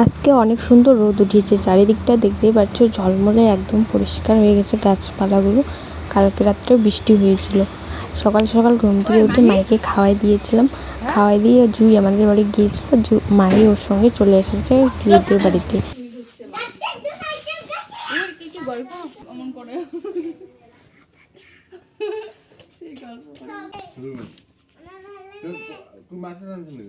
আজকে অনেক সুন্দর রোদ উঠেছে চারিদিকটা দেখতেই পাচ্ছ ঝলমলে একদম পরিষ্কার হয়ে গেছে গাছপালাগুলো। কালকে রাত্রে বৃষ্টি হয়েছিল। সকাল সকাল ঘুম থেকে উঠে মাইকে খাওয়াই দিয়েছিলাম। খাওয়াই দিয়ে জুই আমাদের বাড়ি গিয়েছিল জু মাহি ওর সঙ্গে চলে এসেছে জুইদের বাড়িতে। তুই মাছের আনছিলি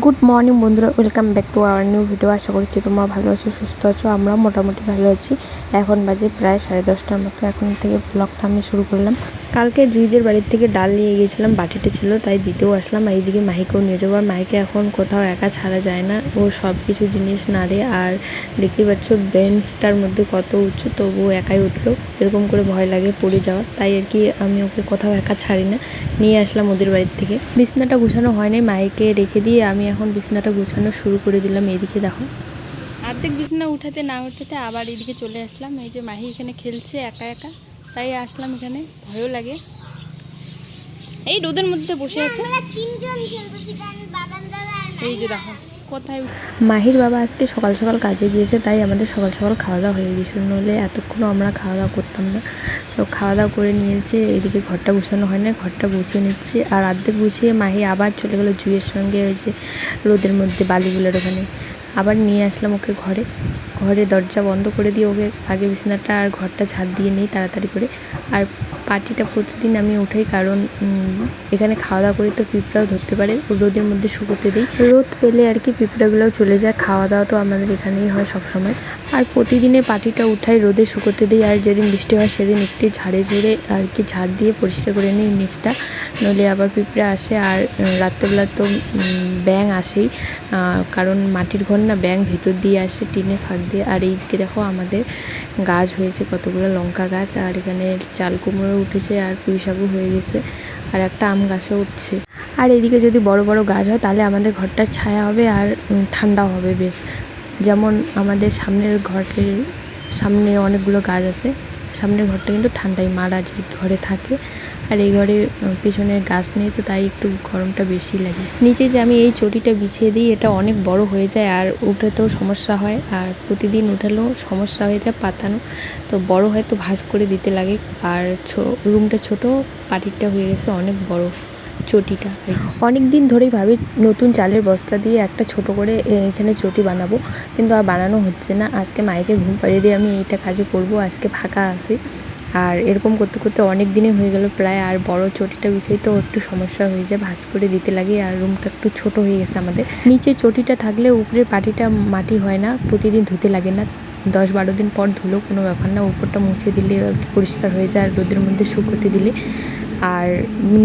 গুড মর্নিং বন্ধুরা। Welcome back to our new video আশা করছি তোমরা ভালো আছো, সুস্থ আছো। আমরা মোটামুটি ভালো আছি। এখন বাজে প্রায় সাড়ে দশটার মতো। এখন থেকে ব্লগটা আমি শুরু করলাম। কালকে জুইদের বাড়ির থেকে ডাল নিয়ে গিয়েছিলাম, বাটিতে ছিল, তাই দিতেও আসলাম। আর এইদিকে মাহিকেও নিয়ে যাব। আর মাহিকে এখন কোথাও একা ছাড়া যায় না। ও সব কিছু জিনিস নাড়ে, আর দেখতেই পাচ্ছ, বেঞ্চটার মধ্যে কত উঁচু, তবুও একাই উঠল। এরকম করে ভয় লাগে পড়ে যাওয়ার। তাই আর কি আমি ওকে কোথাও একা ছাড়ি না। নিয়ে আসলাম ওদের বাড়ির থেকে। বিছনাটা গুছানো হয়নি মাইকে রেখে দিয়ে আমি এখন বিছনাটা গুছানো শুরু করে দিলাম এইদিকে, দেখো। অর্ধেক বিছানা উঠাতে না উঠাতে আবার এদিকে চলে আসলাম। এই যে মাহি এখানে খেলছে একা একা। তাই আসলাম এখানে ভয়ও লাগে। এই রোদের মধ্যে বসে আছে। আমরা তিনজন খেলতেছি কারণ বাবান দাদা আর এই যে দেখো কোথায় মাহির বাবা আজকে সকাল সকাল কাজে গিয়েছে তাই আমাদের সকাল সকাল খাওয়া দাওয়া হয়ে গেছিল নইলে এতক্ষণ আমরা খাওয়া দাওয়া করতাম না। তো খাওয়া দাওয়া করে নিয়েছে এদিকে ঘরটা গুছানো হয় না ঘরটা গুছিয়ে নিচ্ছে। আর অর্ধেক গুছিয়ে মাহি আবার চলে গেলো জুয়ের সঙ্গে হয়েছে রোদের মধ্যে বালিগুলোর ওখানে। আবার নিয়ে আসলাম ওকে ঘরে। ঘরে দরজা বন্ধ করে দিয়ে ওকে আগে বিছানাটা আর ঘরটা ঝাড় দিয়ে নিই তাড়াতাড়ি করে। আর পাটিটা প্রতিদিন আমি উঠাই, কারণ এখানে খাওয়া দাওয়া করি তো পিঁপড়াও ধরতে পারে রোদের মধ্যে শুকোতে দিই। রোদ পেলে আর কি পিঁপড়াগুলোও চলে যায়, খাওয়া দাওয়া তো আমাদের এখানেই হয় সবসময়। আর প্রতিদিনে পাটিটা উঠাই রোদে শুকোতে দিই, আর যেদিন বৃষ্টি হয় সেদিন একটি ঝাড়ে ঝুড়ে আর কি ঝাড় দিয়ে পরিষ্কার করে নিই নিচটা, নইলে আবার পিঁপড়া আসে। আর রাত্রেবেলা তো ব্যাঙ আসেই কারণ মাটির ঘর না, ব্যাঙ ভেতর দিয়ে আসে টিনের ফাঁক দিয়ে। আর এইদিকে দেখো আমাদের গাছ হয়েছে কতগুলো লঙ্কা গাছ, আর এখানে চাল কুমড়ো উঠেছে আর পুঁই শাকও হয়ে গেছে আর একটা আম গাছও উঠছে। আর এদিকে যদি বড় বড় গাছ হয়, তাহলে আমাদের ঘরটা ছায়া হবে আর ঠান্ডাও হবে বেশ। যেমন আমাদের সামনের ঘরের সামনে অনেকগুলো গাছ আছে, সামনের ঘরটা কিন্তু ঠান্ডাই, মারা যে ঘরে থাকে। আর এই ঘরে পিছনের গাছ নেই, তো তাই একটু গরমটা বেশি লাগে। নিচে যে আমি এই চটিটা বিছিয়ে দিই, এটা অনেক বড় হয়ে যায় আর উঠাতেও সমস্যা হয়। আর প্রতিদিন উঠালেও সমস্যা হয়ে যায় পাতানো। তো বড় হয় তো ভাঁজ করে দিতে লাগে। আর রুমটা ছোট, পাটিরটা হয়ে গেছে অনেক বড় চটিটা। অনেক দিন ধরেই ভাবি, নতুন চালের বস্তা দিয়ে একটা ছোট করে এখানে চটি বানাবো। কিন্তু আর বানানো হচ্ছে না। আজকে মাইকে ঘুম পাড়িয়ে দিয়ে আমি এইটা কাজও করব। আজকে ফাঁকা আছি। আর এরকম করতে করতে অনেক দিনই হয়ে গেল প্রায়, আর বড় চটিটা বিছাই তো একটু সমস্যা হয়ে যায়, ভাঁজ করে দিতে লাগে, আর রুমটা একটু ছোট হয়ে গেছে আমাদের। নিচে চটিটা থাকলে উপরের পাটিটা মাটি হয় না, প্রতিদিন ধুতে লাগে না। দশ বারো দিন পর ধুলো, কোনো ব্যাপার না, উপরটা মুছে দিলে আর কি পরিষ্কার হয়ে যায়, আর রোদের মধ্যে শুকোতে দিলে। আর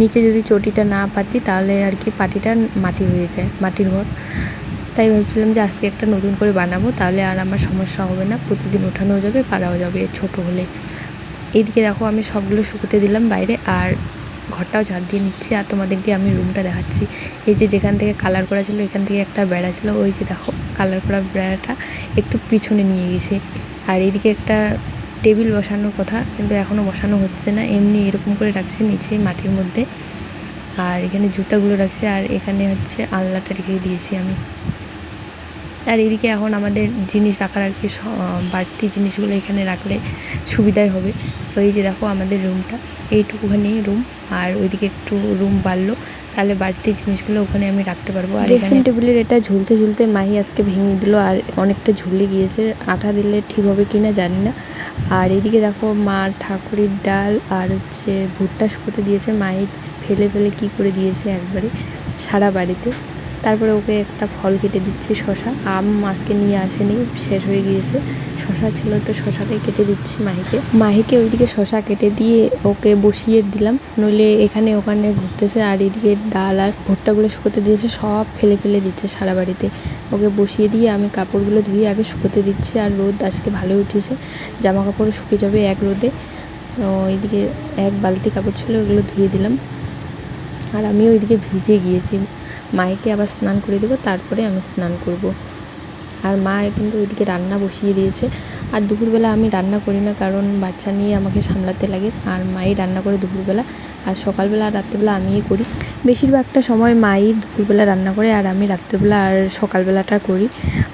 নিচে যদি চটিটা না পাতি, তাহলে আর কি পাটিটা মাটি হয়ে যায়, মাটির ঘর। তাই ভাবছিলাম যে আজকে একটা নতুন করে বানাবো, তাহলে আর আমার সমস্যা হবে না, প্রতিদিন ওঠানো যাবে পারাও যাবে, ছোট হলে। এইদিকে দেখো আমি সবগুলো শুকোতে দিলাম বাইরে আর ঘরটাও ঝাড় দিয়ে নিচ্ছি আর তোমাদেরকে আমি রুমটা দেখাচ্ছি। এই যে যেখান থেকে কালার করা ছিল, এখান থেকে একটা বেড়া ছিল, ওই যে দেখো কালার করা বেড়াটা একটু পিছনে নিয়ে গেছে। আর এইদিকে একটা টেবিল বসানোর কথা, কিন্তু এখনও বসানো হচ্ছে না। এমনি এরকম করে রাখছে নিচে মাটির মধ্যে। আর এখানে জুতাগুলো রাখছে আর এখানে হচ্ছে আলনাটা রেখে দিয়েছি আমি। আর এদিকে এখন আমাদের জিনিস রাখার আর কি বাড়তি জিনিসগুলো এখানে রাখলে সুবিধাই হবে। তো এই যে দেখো আমাদের রুমটা এইটুকুখানি রুম। আর ওইদিকে একটু রুম বাড়লো তাহলে বাড়তি জিনিসগুলো ওখানে আমি রাখতে পারব। আর ড্রেসিং টেবিলের এটা ঝুলতে ঝুলতে মাহি আজকে ভেঙে দিল আর অনেকটা ঝুলে গিয়েছে। আঠা দিলে ঠিক হবে কি না জানি না। আর এদিকে দেখো মা ঠাকুরের ডাল আর হচ্ছে ভুট্টা শুকোতে দিয়েছে। মাই ফেলে ফেলে কি করে দিয়েছে একবারে সারা বাড়িতে। তারপরে ওকে একটা ফল কেটে দিচ্ছি শশা। আম আজকে নিয়ে আসেনি, শেষ হয়ে গিয়েছে। শশা ছিল তো শশাটাই কেটে দিচ্ছি মাহিকে। মাহিকে ওইদিকে শশা কেটে দিয়ে ওকে বসিয়ে দিলাম। নইলে এখানে ওখানে ঘুরতেছে আর এদিকে ডাল আর ভুট্টাগুলো শুকোতে দিয়েছে, সব ফেলে ফেলে দিচ্ছে সারা বাড়িতে। ওকে বসিয়ে দিয়ে আমি কাপড়গুলো ধুয়ে আগে শুকোতে দিচ্ছি আর রোদ আজকে ভালোই উঠেছে। জামা কাপড় শুকিয়ে যাবে এক রোদে। তো এইদিকে এক বালতি কাপড় ছিল, ওগুলো ধুয়ে দিলাম। আর আমি ওইদিকে ভিজে গিয়েছি। মাকে আবার স্নান করে দেবো, তারপরে আমি স্নান করব। আর মা কিন্তু ওইদিকে রান্না বসিয়ে দিয়েছে। আর দুপুরবেলা আমি রান্না করি না, কারণ বাচ্চা নিয়ে আমাকে সামলাতে লাগে। আর মাই রান্না করে দুপুরবেলা, আর সকালবেলা আর রাত্রেবেলা আমিই করি। বেশিরভাগটা সময় মাই দুপুরবেলা রান্না করে, আর আমি রাত্রেবেলা আর সকালবেলাটা করি।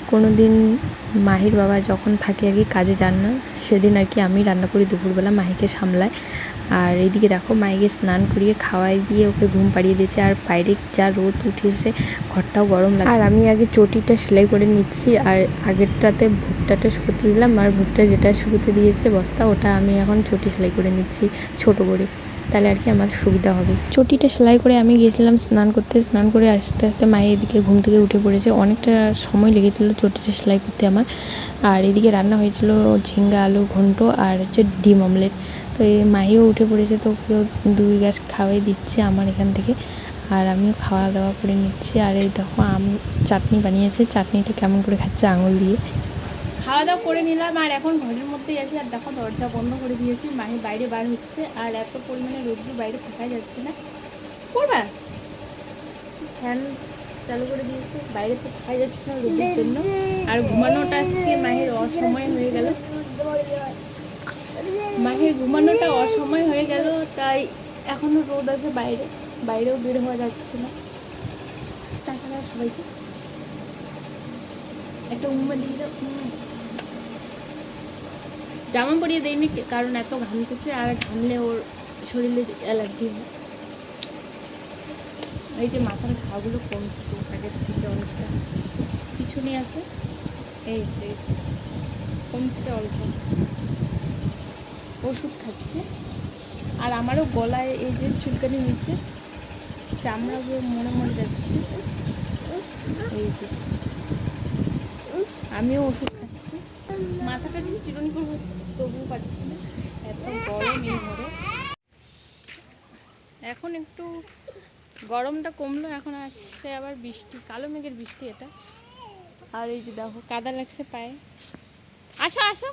কোনো দিন মাহির বাবা যখন থাকে আর কি কাজে যান না, সেদিন আর কি আমি রান্না করি দুপুরবেলা মাহিকে সামলায়। আর এদিকে দেখো মাইকে স্নান করিয়ে খাওয়াই দিয়ে ওকে ঘুম পাড়িয়ে দিয়েছে। আর বাইরে যা রোদ উঠেছে ঘরটাও গরম লাগে আর আমি আগে চটিটা সেলাই করে নিচ্ছি, আর আগেরটাতে ভুট্টাটা শুকোতে দিলাম, আর ভুট্টা যেটা শুকোতে দিয়েছে বস্তা, ওটা আমি এখন চটি সেলাই করে নিচ্ছি, ছোট করে। তাহলে আর কি আমার সুবিধা হবে। চটিটা সেলাই করে আমি গিয়েছিলাম স্নান করতে, স্নান করে আস্তে আস্তে মায়ের এদিকে ঘুম থেকে উঠে পড়েছে। অনেকটা সময় লেগেছিল চটিটা সেলাই করতে আমার। আর এদিকে রান্না হয়েছিল ঝিঙ্গা, আলু, ঘন্ট আর হচ্ছে ডিম অমলেট। তো এই মাহিও উঠে পড়েছে, তো কেউ দুই গ্যাস খাওয়াই দিচ্ছে আমার এখান থেকে। আর আমিও খাওয়া দাওয়া করে নিচ্ছি। আর এই দেখো আম, চাটনি বানিয়েছে। চাটনিটা কেমন করে খাচ্ছে আঙুল দিয়ে। খাওয়া দাওয়া করে নিলাম, আর এখন ঘরের মধ্যেই আছি। আর দেখো, দরজা বন্ধ করে দিয়েছি, মাহি বাইরে বার হচ্ছে, আর এত পরিমাণে রোদ্দুর বাইরে থাকা যাচ্ছে না। করবা? ফ্যান চালু করে দিয়েছে, বাইরে তো থাকা যাচ্ছে না রোদের জন্য। আর ঘুমানোটা আজকে মাহির অসময় হয়ে গেল। মাহির ঘুমানোটা অসময় হয়ে গেল, তাই এখনও রোদ আছে বাইরে, বাইরেও বের হওয়া যাচ্ছে না। তাছাড়া সবাইকে। একটা উম্মা দিয়ে দাও। জামা পরিয়ে দেয়নি কারণ এত ঘামতেছে আর ঘামলে ওর শরীরে অ্যালার্জি হয়। এই যে মাথার ঘাগুলো কমছে, আগের থেকে অনেকটা। পিছনে আছে? এই যে এই যে, কমছে অল্প। ওষুধ খাচ্ছে। আর আমারও গলায় এই যে চুলকানি হয়েছে, চামড়াগুলো মনে মনে যাচ্ছে। এই যে, আমিও ওষুধ খাচ্ছি। মাথাটা যে চিরুনি করব তবুও পারছি না। এত গরম এই ঘরে। এখন একটু গরমটা কমলো, এখন আছে আবার বৃষ্টি, কালো মেঘের বৃষ্টি এটা। আর এই যে দেখো, কাদা লাগছে পায়ে। আসো আসো।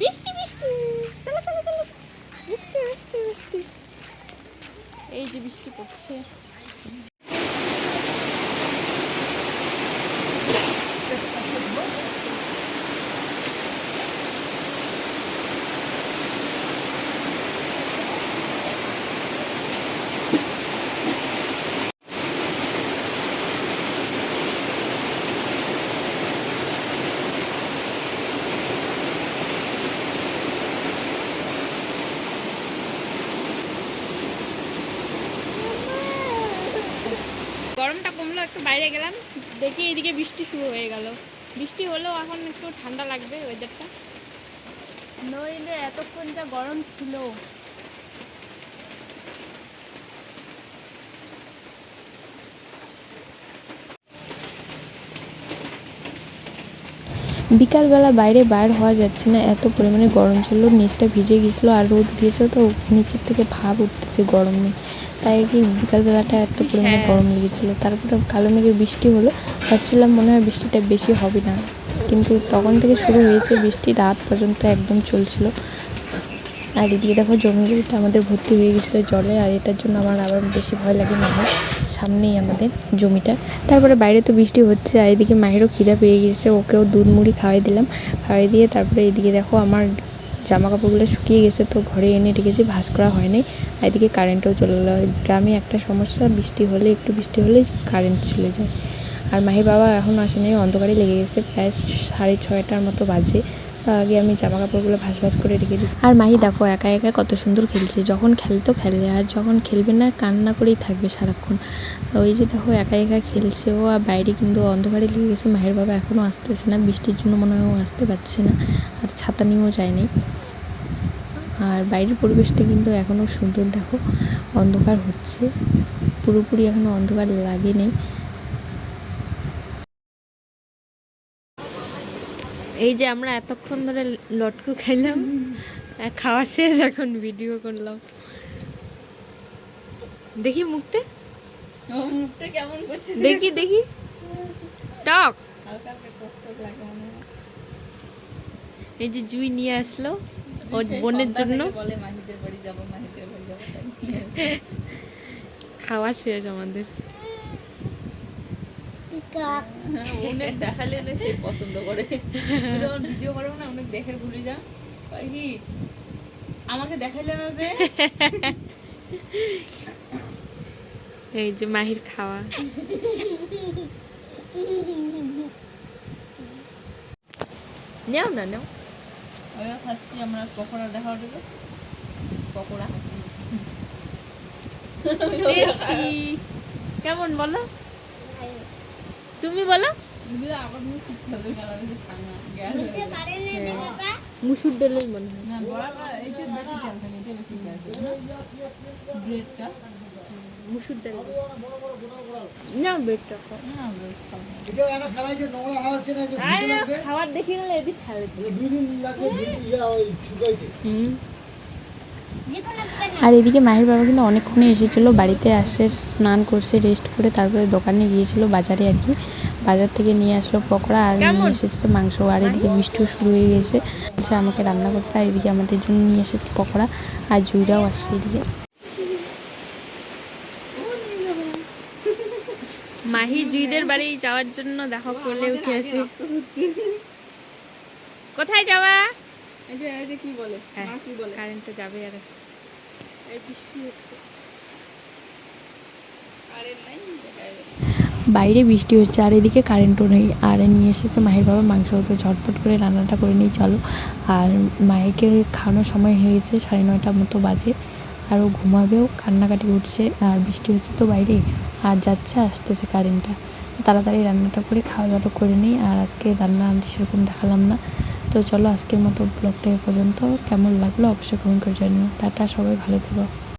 বৃষ্টি বৃষ্টি। চলো চলো চলো। বৃষ্টি বৃষ্টি বৃষ্টি। এই যে বৃষ্টি পড়ছে গরমটা কমলো একটু বাইরে গেলাম দেখি এইদিকে বৃষ্টি শুরু হয়ে গেল। বৃষ্টি হলেও এখন একটু ঠান্ডা লাগবে ওয়েদারটা নইলে এতক্ষণ যা গরম ছিল। বিকালবেলা বাইরে বাইর হওয়া যাচ্ছে না এত পরিমাণে গরম ছিল নিচটা ভিজে গেছিল আর রোদ দিয়েছে তো নিচের থেকে ভাব উঠতেছে গরমে। তাই কি বিকালবেলাটা এত পরিমাণে গরম লেগেছিলো? তারপরে কালো মেঘের বৃষ্টি হলো। ভাবছিলাম মনে হয় বৃষ্টিটা বেশি হবে না। কিন্তু তখন থেকে শুরু হয়েছে বৃষ্টি রাত পর্যন্ত একদম চলছিল। আর এদিকে দেখো জমিগুলোটা আমাদের ভর্তি হয়ে গেছিল জলে আর এটার জন্য আমার আবার বেশি ভয় লাগে না। হয় সামনেই আমাদের জমিটা। তারপরে বাইরে তো বৃষ্টি হচ্ছে আর এদিকে মায়েরও খিদা পেয়ে গেছে ওকেও দুধ মুড়ি খাওয়াই দিলাম। খাওয়াই দিয়ে তারপরে এদিকে দেখো আমার জামা কাপড়গুলো শুকিয়ে গেছে তো ঘরে এনে রেখেছি, ভাঁজ করা হয়নি। এদিকে কারেন্টও চলে গেলো গ্রামে একটা সমস্যা, বৃষ্টি হলে, একটু বৃষ্টি হলেই কারেন্ট চলে যায়। আর মাহির বাবা এখন আসেনি, অন্ধকারে লেগে গেছে, প্রায় সাড়ে ছয়টার মতো বাজে। আগে আমি জামা কাপড়গুলো ভাস ভাস করে রেখে দিই। আর মাহি, দেখো, একা একা কত সুন্দর খেলছে। যখন খেলতো খেলে, আর যখন খেলবে না, কান্না করেই থাকবে সারাক্ষণ। ওই যে দেখো, একা একা খেলছে ও, আর বাইরে কিন্তু অন্ধকারে লেগে গেছে। মাহির বাবা এখনও আসতেছে না, বৃষ্টির জন্য মনে হয় ও আসতে পারছে না। আর ছাতা নিয়েও যায়নি। আর বাইরের পরিবেশটা কিন্তু এখনও সুন্দর দেখো অন্ধকার হচ্ছে। পুরোপুরি এখনও অন্ধকার লাগেনি এই যে আমরা এতক্ষণ ধরে লটকু খাইলাম খাওয়া শেষ এখন ভিডিও করলাম। দেখি মুখটা। মুখটা কেমন করছে? দেখি দেখি। টক। এই যে জুই নিয়ে আসলো। ওর বোনের জন্য। খাওয়া শেষ আমাদের। হ্যাঁ, অনেক দেখালে না সে পছন্দ করে। যখন ভিডিও করব না অনেক দেখে ভুলে যা। কি? আমাকে দেখাইলে না যে? এই যে মাহির খাওয়া। নেও না নেও। খাচ্ছি আমরা পকোড়া দেখা ওটা পকোড়া। কেমন বলো? তুমি বলো? হয়ে মুসুর ডালের মনে হয়। মুসুর ডাল না খাবার দেখে গেলে এদিক আর এদিকে মাহির বাবা কিন্তু অনেকক্ষণে এসেছিল বাড়িতে আসে স্নান করছে রেস্ট করে তারপরে দোকানে গিয়েছিল বাজারে আর কি। বাজার থেকে নিয়ে আসলো পকোড়া আর নিয়ে এসেছিল মাংস। আর এদিকে বৃষ্টিও শুরু হয়ে গেছে। আমাকে রান্না করতে। আর এদিকে আমাদের জন্য নিয়ে এসেছে পকোড়া। আর জুইরাও আসছে এদিকে। মাহি জুইদের বাড়ি যাওয়ার জন্য দেখা করলে উঠে আসে। কোথায় যাওয়া? এই যে এই যে কি বলে? হ্যাঁ মা কি বলে? কারেন্টটা যাবে আর আসবে। এই বৃষ্টি হচ্ছে। আরে নাই বাইরে বৃষ্টি হচ্ছে আর এদিকে কারেন্টও নেই। আর নিয়ে এসেছে মাহির বাবা মাংস তো ঝটপট করে রান্নাটা করে নিই চলো। আর মায়েকে খাওয়ানোর সময় হয়েছে সাড়ে নয়টার মতো বাজে। আর ও ঘুমাবেও, কান্নাকাটি উঠছে আর বৃষ্টি হচ্ছে তো বাইরে। আর যাচ্ছে, আসতেছে কারেন্টটা তাড়াতাড়ি রান্নাটা করে খাওয়া দাওয়া করে নিই আর আজকে রান্না সেরকম দেখালাম না। তো চলো আজকের মতো ব্লগটা এ পর্যন্ত। কেমন লাগল অবশ্যই কমেন্ট করে জানিও। টাটা, সবাই ভালো থেকো।